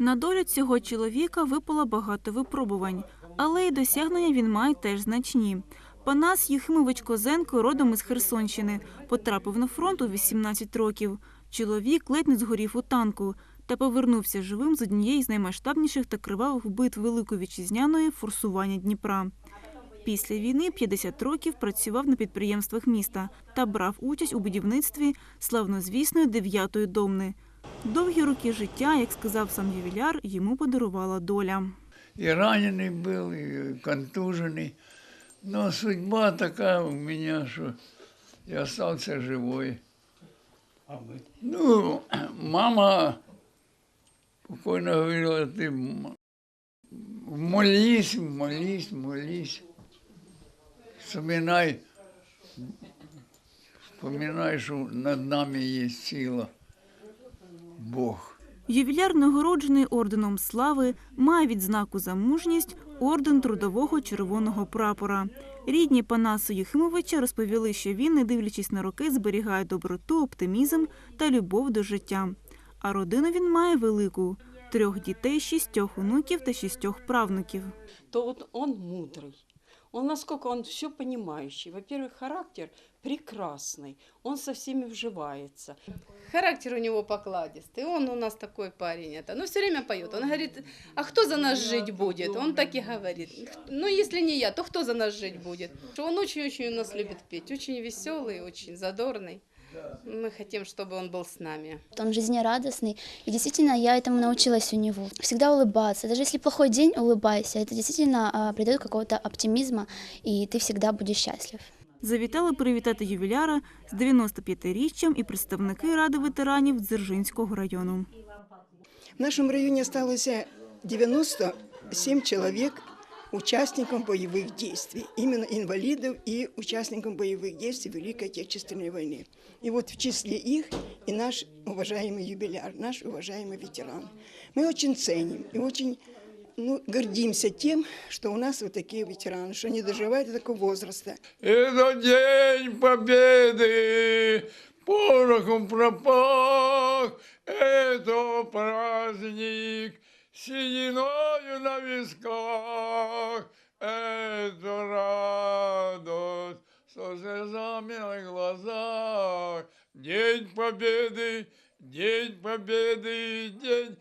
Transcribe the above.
На долю цього чоловіка випало багато випробувань, але й досягнення він має теж значні. Панас Юхимович Козенко родом із Херсонщини, потрапив на фронт у 18 років. Чоловік ледь не згорів у танку та повернувся живим з однієї з наймасштабніших та кривавих битв Великої Вітчизняної форсування Дніпра. Після війни 50 років працював на підприємствах міста та брав участь у будівництві славнозвісної дев'ятої домни. Довгі роки життя, як сказав сам ювіляр, йому подарувала доля. И раненый был, и контуженный. Но судьба такая у меня, что я остался живой. А вы? Ну, мама спокойно говорила, ты м- молись, молись, молись. Вспоминай, вспоминай, что над нами есть сила. Бог. Ювіляр нагороджений орденом слави, має відзнаку за мужність орден трудового червоного прапора. Рідні Панаса Юхимовича розповіли, що він, не дивлячись на роки, зберігає доброту, оптимізм та любов до життя. А родину він має велику трьох дітей, шістьох онуків та шістьох правнуків. то вот он мудрый. Он насколько он все понимающий. Во-первых, характер прекрасный. Он со всеми вживается. Характер у него покладистый, он у нас такой парень это. Ну, все время поет. Он говорит, а кто за нас жить будет? Он так и говорит. Ну, если не я, то кто за нас жить будет? Что Он очень-очень у нас любит петь, очень веселый, очень задорный. Мы хотим, чтобы он был с нами. Он жизнерадостный, и действительно я этому научилась у него. Всегда улыбаться, даже если плохой день, улыбайся. Это действительно а, придает какого-то оптимизма, и ты всегда будешь счастлив. Завітали привітати ювіляра з 95-річчям і представники ради ветеранів Дзержинського району. В нашем районе осталось 97 человек участников боевых действий, именно инвалидов и участников боевых действий Великой Отечественной войны. И вот в числе их и наш уважаемый юбиляр, наш уважаемый ветеран. Мы очень ценим и очень ну, гордимся тем, что у нас вот такие ветераны, что они доживают до такого возраста. Это день победы, порохом пропах, это праздник, сединою на висках, это радость со слезами на глазах. День победы, день победы, день.